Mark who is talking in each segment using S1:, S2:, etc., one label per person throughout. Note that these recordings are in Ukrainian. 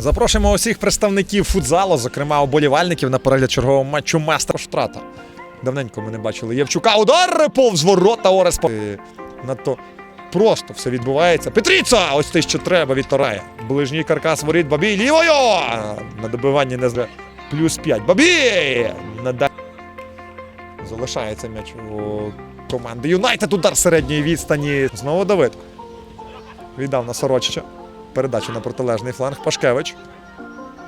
S1: Запрошуємо усіх представників футзалу, зокрема оболівальників, на перегляд чергового матчу Мастер Штрата. Давненько ми не бачили Євчука. Удар повз ворота Орес. Надто просто все відбувається. Петріца! Ось те, що треба від. Ближній каркас воріт Бабій лівою. На добиванні не зря. Плюс 5. Бабій! Нада... Залишається м'яч у команди Юнайтед. Удар середньої відстані. Знову Давид. Віддав на Сорочича. Передача на протилежний фланг. Пашкевич.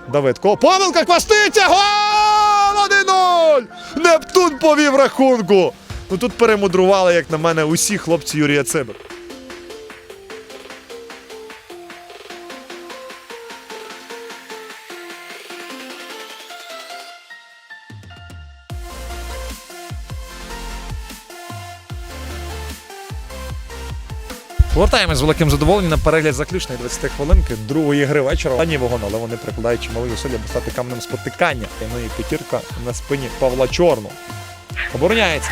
S1: Давидко. Помилка Квастиця! Гол! 1-0! Нептун повів рахунку. Ну тут перемудрували, як на мене, усі хлопці Юрія Цибер. Повертаємось з великим задоволенням на перегляд заключної 20 хвилинки другої гри вечора. Останній вогон, але вони прикладають чимали зусилля, аби стати камнем спотикання. Ну і п'ятірка на спині Павла Чорного. Обороняється.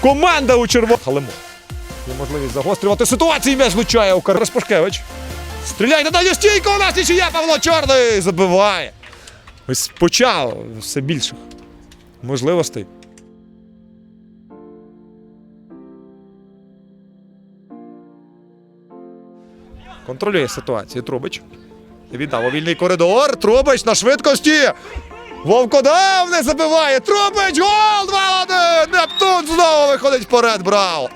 S1: Команда у червоному. Халимо. Є можливість загострювати ситуацію. М'яч влучає у Карас. Стріляй на дальню стійку. У нас нічия Павло Чорний забиває. Ось почав все більших можливостей. Контролює ситуацію Трубич. Віддав у вільний коридор. Трубич на швидкості. Вовкодав не забиває. Трубич гол 2-1. Нептун знову виходить вперед. брав!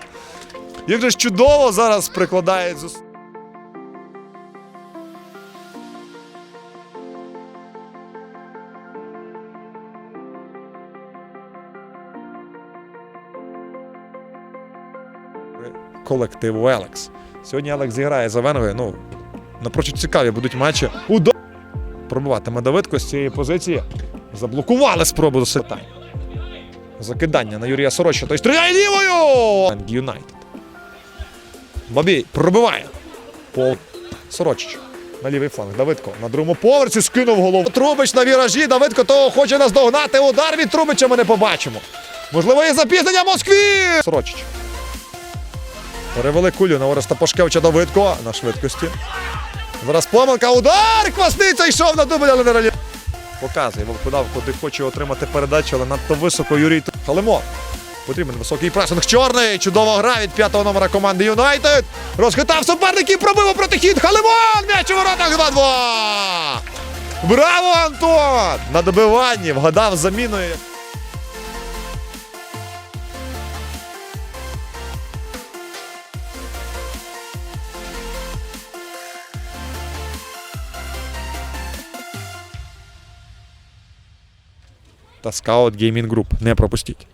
S1: Як же чудово зараз прикладає зус... колективу Елекс. Сьогодні Алекс зіграє за Венгою. Ну, напрочуд цікаві будуть матчі. Удар! Пробиватиме Давидко з цієї позиції. Заблокували спробу до сетань. Закидання на Юрія Сороча. Той стріляє лівою! Юнайтед. Бабій пробиває. Пол Сорочич. На лівий фланг. Давидко на другому поверсі скинув голову. Трубич на віражі. Давидко того хоче наздогнати. Удар від Трубича ми не побачимо. Можливо, є запізнення Москві. Сорочич. Перевели кулю на Ореста Пашкевича Давидко на швидкості. Зараз помилка, удар! Квасниця йшов на дубль, але не реалі... Показує Вовкодав, куди хоче отримати передачу, але надто високо Юрій Халимо. Потрібен високий пресинг. Чорний. Чудова гра від п'ятого номера команди Юнайтед. Розхитав суперників, пробив протихід. Халимон! М'яч у воротах 2-2! Браво, Антон! На добиванні вгадав заміною. Та Scout Gaming Group. Не пропустіть.